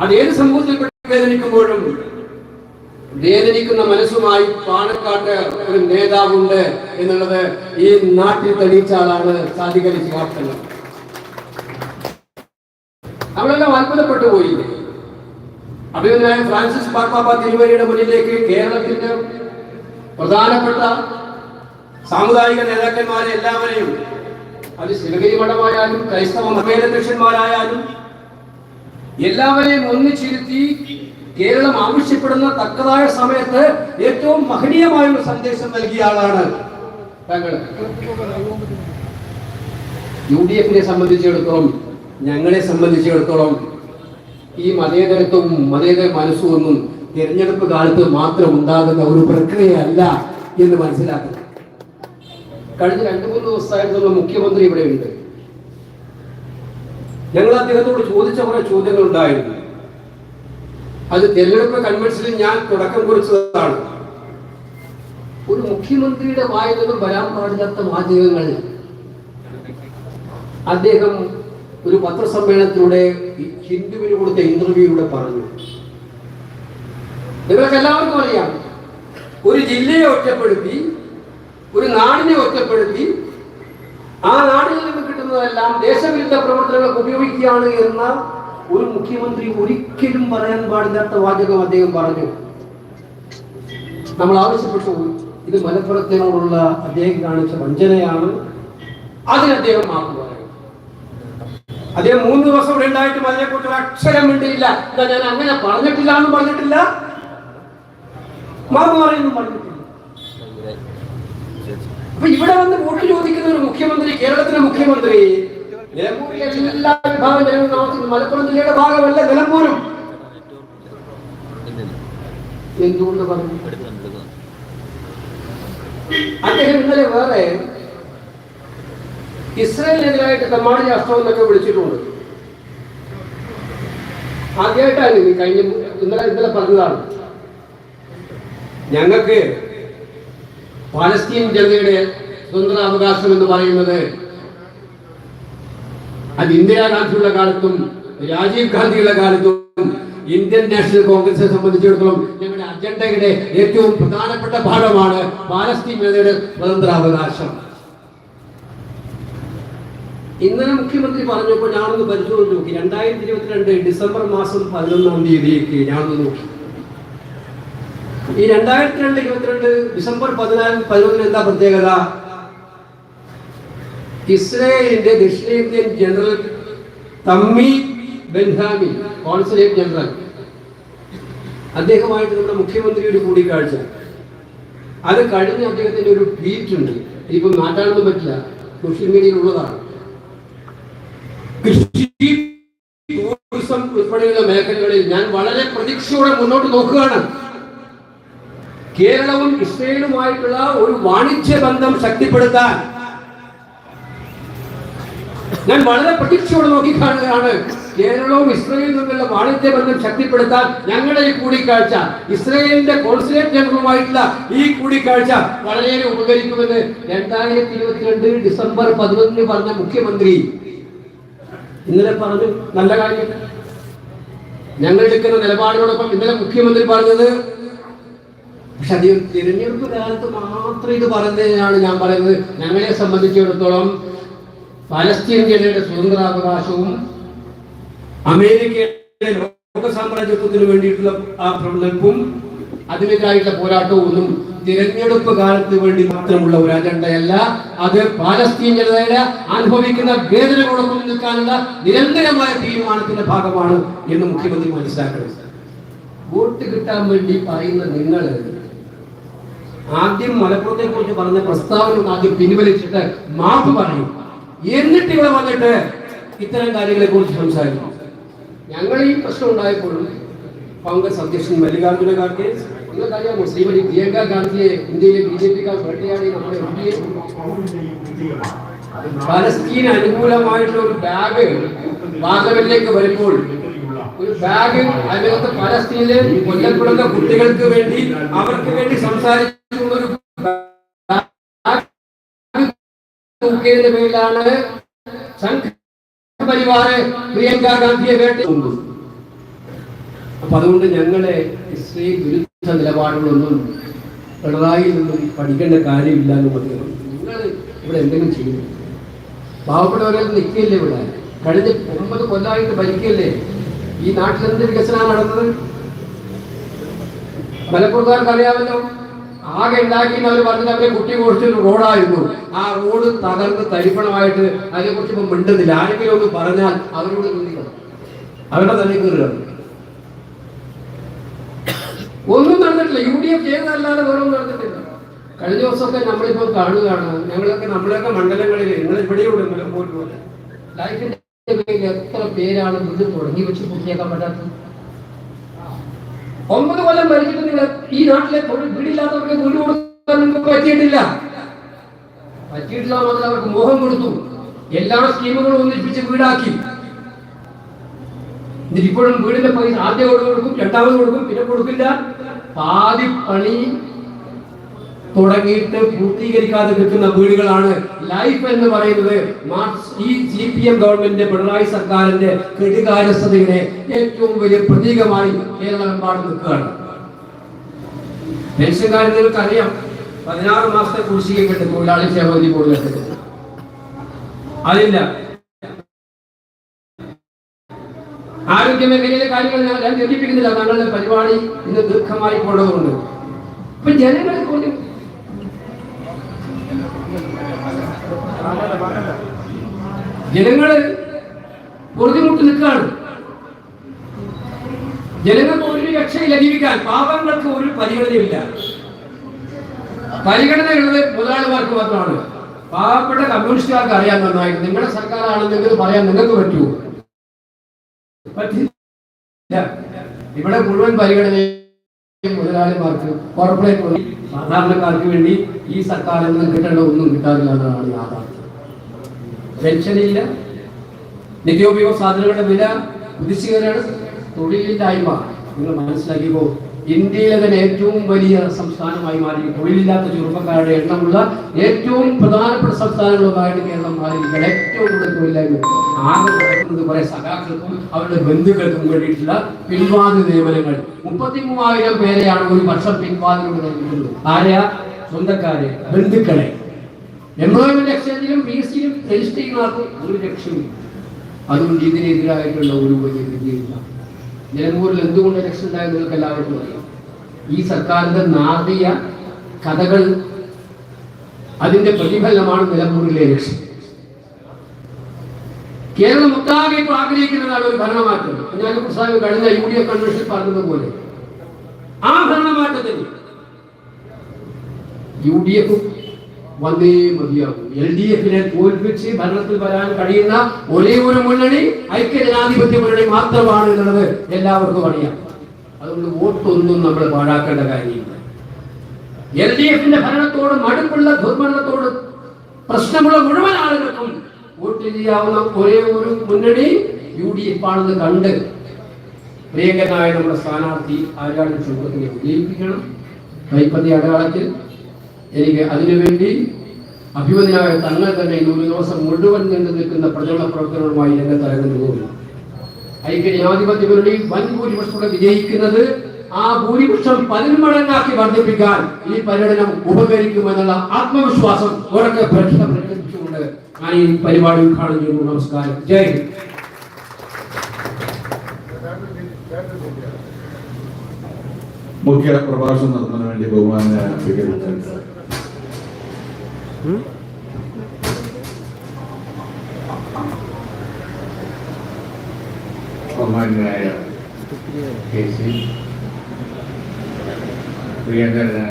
അത് ഏത് സമൂഹത്തിൽപ്പെട്ട് വേദനിക്കുമ്പോഴും വേദനിക്കുന്ന മനസ്സുമായി പാണക്കാട്ട് ഒരു നേതാവുണ്ട് എന്നുള്ളത് ഈ നാട്ടിൽ തെളിയിച്ച ആളാണ് സാധികലി വാർത്തകൾ നമ്മളെല്ലാം അത്ഭുതപ്പെട്ടു പോയി. അഭിനന്ദനായ ഫ്രാൻസിസ് പാപ്പാപ്പ തിരുവരിയുടെ മുന്നിലേക്ക് കേരളത്തിന്റെ പ്രധാനപ്പെട്ട സാമുദായിക നേതാക്കന്മാരെ എല്ലാവരെയും അത് ശിവഗിരി മഠമായാലും ക്രൈസ്തവ മതേതരക്ഷന്മാരായാലും എല്ലാവരെയും ഒന്നിച്ചിരുത്തി കേരളം ആവശ്യപ്പെടുന്ന തക്കതായ സമയത്ത് ഏറ്റവും മഹനീയമായ ഒരു സന്ദേശം നൽകിയ ആളാണ് യു ഡി എഫിനെ സംബന്ധിച്ചിടത്തോളം ഞങ്ങളെ സംബന്ധിച്ചിടത്തോളം ഈ മതേതരത്വവും മതേതര മനസ്സും ഒന്നും തിരഞ്ഞെടുപ്പ് കാലത്ത് മാത്രം ഉണ്ടാകുന്ന ഒരു പ്രക്രിയയല്ല എന്ന് മനസ്സിലാക്കുന്നു. കഴിഞ്ഞ രണ്ടു മൂന്ന് ദിവസമായിട്ടുള്ള മുഖ്യമന്ത്രി ഇവിടെ ഉണ്ട്. ഞങ്ങൾ അദ്ദേഹത്തോട് ചോദിച്ച കുറെ ചോദ്യങ്ങൾ ഉണ്ടായിരുന്നു. അത് തെരഞ്ഞെടുപ്പ് കൺവെൻഷനിൽ ഞാൻ തുടക്കം കുറിച്ചതാണ്. ഒരു മുഖ്യമന്ത്രിയുടെ വായിൽ നിന്നും വരാൻ പാടില്ലാത്ത വാചകങ്ങൾ. അദ്ദേഹം ഒരു പത്രസമ്മേളനത്തിലൂടെ ഹിന്ദുവിന് കൊടുത്ത ഇന്റർവ്യൂയിലൂടെ പറഞ്ഞു. നിങ്ങൾക്ക് എല്ലാവർക്കും അറിയാം ഒരു ജില്ലയെ ഒറ്റപ്പെടുത്തി ഒരു നാടിനെ ഒറ്റപ്പെടുത്തി ആ നാടിൽ കിട്ടുന്നതെല്ലാം ദേശവിരുദ്ധ പ്രവർത്തനങ്ങൾക്ക് ഉപയോഗിക്കുകയാണ് എന്ന ഒരു മുഖ്യമന്ത്രി ഒരിക്കലും പറയാൻ പാടില്ലാത്ത വാചകം അദ്ദേഹം പറഞ്ഞു. നമ്മൾ ആവശ്യപ്പെട്ടു. ഇത് മലപ്പുറത്തിനോടുള്ള അദ്ദേഹം കാണിച്ച വഞ്ചനയാണ്. അതിന് അദ്ദേഹം മാപ്പ് പറയും അദ്ദേഹം മൂന്ന് ദിവസം ഇവിടെ ഉണ്ടായിട്ടും അതിനെക്കുറിച്ച് അക്ഷരം മിണ്ടിയില്ല. ഞാൻ അങ്ങനെ പറഞ്ഞിട്ടില്ല എന്ന് പറഞ്ഞിട്ടില്ല. മാപ്പ് പറയുന്നു പറഞ്ഞിട്ടില്ല. അപ്പൊ ഇവിടെ വന്ന് വോട്ട് ചോദിക്കുന്ന ഒരു മുഖ്യമന്ത്രി കേരളത്തിലെ മുഖ്യമന്ത്രി എല്ലാ വിഭാഗം മലപ്പുറം ജില്ലയുടെ ഭാഗമല്ല നിലമ്പൂരും. എന്തുകൊണ്ട് പറഞ്ഞു? അദ്ദേഹം ഇന്നലെ വേറെ ഇസ്രായേലിനെതിരായിട്ട് തമാണി അസ്ത്രം എന്നൊക്കെ വിളിച്ചിട്ടുണ്ട്. ആദ്യമായിട്ടാണ് കഴിഞ്ഞ ഇന്നലെ ഇന്നലെ പറഞ്ഞതാണ്. ഞങ്ങൾക്ക് പാലസ്തീൻ ജനതയുടെ സ്വതന്ത്രാവകാശം എന്ന് പറയുന്നത് അത് ഇന്ദിരാഗാന്ധിയുടെ കാലത്തും രാജീവ് ഗാന്ധിയുടെ കാലത്തും ഇന്ത്യൻ നാഷണൽ കോൺഗ്രസിനെ സംബന്ധിച്ചിടത്തോളം ഞങ്ങളുടെ അജണ്ടയുടെ ഏറ്റവും പ്രധാനപ്പെട്ട ഭാഗമാണ് പാലസ്തീൻ ജനതയുടെ സ്വതന്ത്രാവകാശം. ഇന്നലെ മുഖ്യമന്ത്രി പറഞ്ഞപ്പോൾ ഞാനൊന്ന് പരിശോധിച്ച് നോക്കി. രണ്ടായിരത്തി ഇരുപത്തിരണ്ട് ഡിസംബർ മാസം പതിനൊന്നാം തീയതിക്ക് ഞാനൊന്ന് നോക്കി. ഈ രണ്ടായിരത്തി രണ്ട് ഇരുപത്തിരണ്ട് ഡിസംബർ പതിനാല് പതിനൊന്നിന് എന്താ പ്രത്യേകത? ഇസ്രയേലിന്റെ ദക്ഷിണേന്ത്യൻ ജനറൽ തമ്മി ബെൻഹാമി കോൺസുലേറ്റ് ജനറൽ. അദ്ദേഹമായിട്ട് നമ്മുടെ മുഖ്യമന്ത്രി ഒരു കൂടിക്കാഴ്ച. അത് കഴിഞ്ഞ് അദ്ദേഹത്തിന്റെ ഒരു ട്വീറ്റ് ഉണ്ട്. ഇപ്പം മാറ്റാനൊന്നും പറ്റില്ല. സോഷ്യൽ മീഡിയയിൽ ഉള്ളതാണ്. കൃഷി ടൂറിസം ഉൾപ്പെടെയുള്ള മേഖലകളിൽ ഞാൻ വളരെ പ്രതീക്ഷയോടെ മുന്നോട്ട് നോക്കുകയാണ്. കേരളവും ഇസ്രയേലുമായിട്ടുള്ള ഒരു വാണിജ്യ ബന്ധം ശക്തിപ്പെടുത്താൻ. ഞാൻ വളരെ പ്രതീക്ഷയോടെ നോക്കിക്കാണുകയാണ്. കേരളവും ഇസ്രയേലും തമ്മിലുള്ള വാണിജ്യ ബന്ധം ശക്തിപ്പെടുത്താൻ ഞങ്ങളുടെ ഈ കൂടിക്കാഴ്ച ഇസ്രയേലിന്റെ കോൺസുലേറ്റ് ജനറലുമായിട്ടുള്ള ഈ കൂടിക്കാഴ്ച വളരെയേറെ ഉപകരിക്കുമെന്ന് രണ്ടായിരത്തി ഇരുപത്തിരണ്ട് ഡിസംബർ പതിനൊന്നിന് പറഞ്ഞ മുഖ്യമന്ത്രി ഇന്നലെ പറഞ്ഞു നല്ല കാര്യം. ഞങ്ങൾ എടുക്കുന്ന നിലപാടിനോടൊപ്പം ഇന്നലെ മുഖ്യമന്ത്രി പറഞ്ഞത് പക്ഷെ അത് തിരഞ്ഞെടുപ്പ് കാലത്ത് മാത്രം ഇത് പറഞ്ഞതിനാണ് ഞാൻ പറയുന്നത്. ഞങ്ങളെ സംബന്ധിച്ചിടത്തോളം പലസ്തീൻ ജനതയുടെ സ്വതന്ത്രാവകാശവും അമേരിക്കയുടെ ലോക സാമ്രാജ്യത്വത്തിന് വേണ്ടിയിട്ടുള്ള ആ പ്രവർത്തനവും അതിനെതിരായിട്ടുള്ള പോരാട്ടവും ഒന്നും തിരഞ്ഞെടുപ്പ് കാലത്ത് വേണ്ടി മാത്രമുള്ള ഒരു അജണ്ടയല്ല. അത് പാലസ്തീൻ ജനതയുടെ അനുഭവിക്കുന്ന വേദനകളോടൊപ്പം നിൽക്കാനുള്ള നിരന്തരമായ തീരുമാനത്തിന്റെ ഭാഗമാണ് എന്ന് മുഖ്യമന്ത്രി മനസ്സിലാക്കണം. വോട്ട് കിട്ടാൻ വേണ്ടി പറയുന്ന നിങ്ങൾ ആദ്യം മലപ്പുറത്തെ കുറിച്ച് പറഞ്ഞ പ്രസ്താവന ആദ്യം പിൻവലിച്ചിട്ട് മാപ്പ് പറയും. എന്നിട്ട് ഇവിടെ വന്നിട്ട് ഇത്തരം കാര്യങ്ങളെ കുറിച്ച് സംസാരിക്കും. ഞങ്ങൾ ഈ പ്രശ്നം ഉണ്ടായപ്പോഴും കോൺഗ്രസ് അധ്യക്ഷൻ മല്ലികാർജുന ഖാർഗെ നിങ്ങൾക്കറിയാമോ ശ്രീമതി പ്രിയങ്ക ഗാന്ധിയെ ഇന്ത്യയിലെ ബി ജെ പിക്കാർ വേട്ടയാടി നമ്മുടെ ഇന്ത്യയെ പലസ്തീൻ അനുകൂലമായിട്ടുള്ള ഒരു ബാഗ് പാർലമെന്റിലേക്ക് വരുമ്പോൾ ഒരു ബാഗ് അതിനകത്ത് പലസ്തീനിലെ കൊല്ലപ്പെടുന്ന കുട്ടികൾക്ക് വേണ്ടി അവർക്ക് വേണ്ടി സംസാരിച്ചുള്ള അപ്പൊ അതുകൊണ്ട് ഞങ്ങളെ ഇസ്രയേൽ വിരുദ്ധ നിലപാടുകളൊന്നും പിണറായി നിന്നും പഠിക്കേണ്ട കാര്യമില്ല എന്ന് പറഞ്ഞു നിങ്ങൾ ഇവിടെ എന്തെങ്കിലും ചെയ്യുന്നു. പാവപ്പെട്ടവരെ നിൽക്കില്ലേ ഇവിടെ? കഴിഞ്ഞ ഒമ്പത് കൊല്ലമായിട്ട് ഭരിക്കല്ലേ ഈ നാട്ടിൽ എന്ത് വികസനമാണ് നടന്നത്? മലപ്പുറത്തുകാർക്ക് അറിയാമല്ലോ. ആകെ ഉണ്ടാക്കിയെന്ന് അവർ പറഞ്ഞത് അവരെ കുട്ടി കുറിച്ചൊരു റോഡായിരുന്നു. ആ റോഡ് തകർന്ന് തരിപ്പണമായിട്ട് അതിനെക്കുറിച്ച് ഇപ്പം മിണ്ടുന്നില്ല. ആരെങ്കിലും ഒന്ന് പറഞ്ഞാൽ അവരോട് ചിന്തിക്കണം അവരുടെ തന്നെ കയറുകയാണ് ഒന്നും നടന്നിട്ടില്ല. യു ഡി എഫ് ചെയ്തതല്ലാതെ ഒന്നും നടന്നിട്ടില്ല. കഴിഞ്ഞ ദിവസമൊക്കെ നമ്മളിപ്പോൾ കാണുകയാണ്. ഞങ്ങളൊക്കെ നമ്മളൊക്കെ മണ്ഡലങ്ങളിൽ നിങ്ങൾ ഇവിടെയുള്ള ലൈഫിന്റെ എത്ര പേരാണ് ഇത് തുടങ്ങി വെച്ച് പൂർത്തിയാക്കാൻ പറ്റാത്തത് ഒമ്പത് കൊല്ലം ഭരിച്ചിട്ട് നിങ്ങൾ ഈ നാട്ടിലെ വീടില്ലാത്തവർക്ക് തൊഴിൽ കൊടുക്കാൻ നിങ്ങൾക്ക് പറ്റിയിട്ടില്ല. പറ്റിയിട്ടില്ല എന്നുള്ളത് അവർക്ക് മോഹം കൊടുത്തു. എല്ലാ സ്കീമുകളും ഒന്നിപ്പിച്ച് വീടാക്കി. എന്നിട്ട് ഇപ്പോഴും വീടിന്റെ പൈസ ആദ്യം കൊടുക്കും രണ്ടാമത് കൊടുക്കും പിന്നെ കൊടുക്കില്ല. പാതി പണി തുടങ്ങിയിട്ട് പൂർത്തീകരിക്കാതെ നിൽക്കുന്ന വീടുകളാണ് ലൈഫ് എന്ന് പറയുന്നത്. ഈ സി പി എം ഗവൺമെന്റിന്റെ പിണറായി സർക്കാരിന്റെ കെടുകാര്യസ്ഥതയുടെ ഏറ്റവും വലിയ പ്രതീകമായി കേരളമെമ്പാടും നിൽക്കുകയാണ്. പെൻഷൻകാരൻ അറിയാം പതിനാറ് മാസത്തെ കുടിശ്ശിക കിട്ടും തൊഴിലാളി ക്ഷേമനിധി കൂടുതൽ അതില്ല. ആരോഗ്യ മേഖലയിലെ കാര്യങ്ങൾ ഞാൻ ധരിപ്പിക്കുന്നില്ല തങ്ങളുടെ പരിപാടി ഇന്ന് ദീർഘമായി പോകേണ്ടതുണ്ട് ഇപ്പൊ ജനങ്ങളെ കൊണ്ട് ജനങ്ങൾ പൊറുതിമുട്ട് നിൽക്കാണ് ജനങ്ങൾക്ക് ഒരു രക്ഷയില്ല ജീവിക്കാൻ. പാപങ്ങൾക്ക് ഒരു പരിഗണനയില്ല പരിഗണനയുള്ളത് മുതലാളിമാർക്ക് മാത്രമാണ്. പാവപ്പെട്ട കമ്മ്യൂണിസ്റ്റുകാർക്ക് അറിയാൻ നന്നായി. നിങ്ങളുടെ സർക്കാരാണെന്നെങ്കിൽ പറയാൻ നിങ്ങൾക്ക് പറ്റുമോ? ഇവിടെ മുഴുവൻ പരിഗണനയും മുതലാളിമാർക്ക് കോർപ്പറേറ്റ് സാധാരണക്കാർക്ക് വേണ്ടി ഈ സർക്കാരിൽ നിന്ന് കിട്ടേണ്ട ഒന്നും കിട്ടാറില്ല എന്നതാണ് യാഥാർത്ഥ്യം. പെൻഷനില്ല നിത്യോപയോഗ സാധനങ്ങളുടെ വില കുതിച്ചുകയാണ് തൊഴിലില്ലായ്മ. നിങ്ങൾ മനസ്സിലാക്കിയപ്പോൾ ഇന്ത്യയിലെ തന്നെ ഏറ്റവും വലിയ സംസ്ഥാനമായി മാറി തൊഴിലില്ലാത്ത ചെറുപ്പക്കാരുടെ എണ്ണമുള്ള ഏറ്റവും പ്രധാനപ്പെട്ട സംസ്ഥാനങ്ങളുമായിട്ട് കേരളം മാറിയിരിക്കുകയാണ്. ഏറ്റവും കൂടുതൽ തൊഴിലില്ലായ്മ ആകെ കുറെ സഖാക്കൾക്കും അവരുടെ ബന്ധുക്കൾക്കും വേണ്ടിയിട്ടുള്ള പിൻവാതിൽ നിയമനങ്ങൾ. മുപ്പത്തി മൂവായിരം പേരെയാണ് ഒരു വർഷം പിൻവാതിലൂടെ നൽകുന്നത് ആരെയാ സ്വന്തക്കാരെ ബന്ധുക്കളെ. എംപ്ലോയ്മെന്റ് എക്സ്ചേഞ്ചിലും പി എസ് സിയിലും രജിസ്റ്റർ ചെയ്യുന്നവർക്ക് ഒരു ലക്ഷ്യമില്ല അതുകൊണ്ട് ഇതിനെതിരായിട്ടുള്ള ഒരു വലിയ വിധിയില്ല. നിലമ്പൂരിൽ എന്തുകൊണ്ട് ഇലക്ഷൻ ഉണ്ടായെന്ന് നിങ്ങൾക്ക് എല്ലാവർക്കും അറിയാം. ഈ സർക്കാരിന്റെ നാടിയ കഥകൾ അതിന്റെ പ്രതിഫലനമാണ് നിലമ്പൂരിലെ ലക്ഷ്യം കേരളം ഒട്ടാകെ ഇപ്പോൾ ആഗ്രഹിക്കുന്നതാണ് ഒരു ഭരണമാറ്റം. ഞാൻ പ്രസ്താവ് കഴിഞ്ഞ യു ഡി എഫ് കൺവെൻഷനിൽ പറഞ്ഞതുപോലെ ആ ഭരണമാറ്റത്തിന് യു ഡി എഫ് വന്നേ മതിയാകും. എൽ ഡി എഫിനെ തോൽപ്പിച്ച് ഭരണത്തിൽ വരാൻ കഴിയുന്ന ഒരേ ഒരു മുന്നണി ഐക്യ ജനാധിപത്യ മുന്നണി മാത്രമാണ് എന്നുള്ളത് എല്ലാവർക്കും അറിയാം. അതുകൊണ്ട് വോട്ടൊന്നും നമ്മൾ പാഴാക്കേണ്ട കാര്യമില്ല. എൽ ഡി എഫിന്റെ ഭരണത്തോട് മടുപ്പുള്ള ദുർഭരണത്തോട് പ്രശ്നമുള്ള മുഴുവൻ ആളുകൾക്കും വോട്ട് ചെയ്യാവുന്ന ഒരേ ഒരു മുന്നണി യു ഡി എഫ് ആണെന്ന് കണ്ട് പ്രിയങ്കനായ നമ്മുടെ സ്ഥാനാർത്ഥി ആര്യാട് ചുമത്തിനെ വിജയിപ്പിക്കണം കൈപ്പതി അടയാളത്തിൽ എനിക്ക് അതിനുവേണ്ടി അഭിമതിയായ തങ്ങൾ തന്നെ ഇന്ന് ഒരു ദിവസം മുഴുവൻ നീണ്ടു നിൽക്കുന്ന പ്രചരണ പ്രവർത്തനങ്ങളുമായി രംഗത്ത് ഇറങ്ങുന്നു ഐക്യ ജനാധിപത്യ മുന്നണി വൻ ഭൂരിപക്ഷത്തോടെ വിജയിക്കുന്നത് ആ ഭൂരിപക്ഷം പതിന്മടങ്ങാക്കി വർദ്ധിപ്പിക്കാൻ ഈ പര്യടനം ഉപകരിക്കുമെന്നുള്ള ആത്മവിശ്വാസം ഉറക്കെ പ്രഖ്യാ- പ്രഖ്യാപിച്ചുകൊണ്ട് ഞാൻ ഈ പരിപാടി ഉദ്ഘാടനം ചെയ്യുന്നു. നമസ്കാരം. ജയ് ഹിന്ദ്. മുഖ്യ പ്രഭാഷണം നടത്തുന്നതിന് വേണ്ടി ബഹുമാനായ ബഹുമാനായ കെ സി പ്രിയങ്കരനായ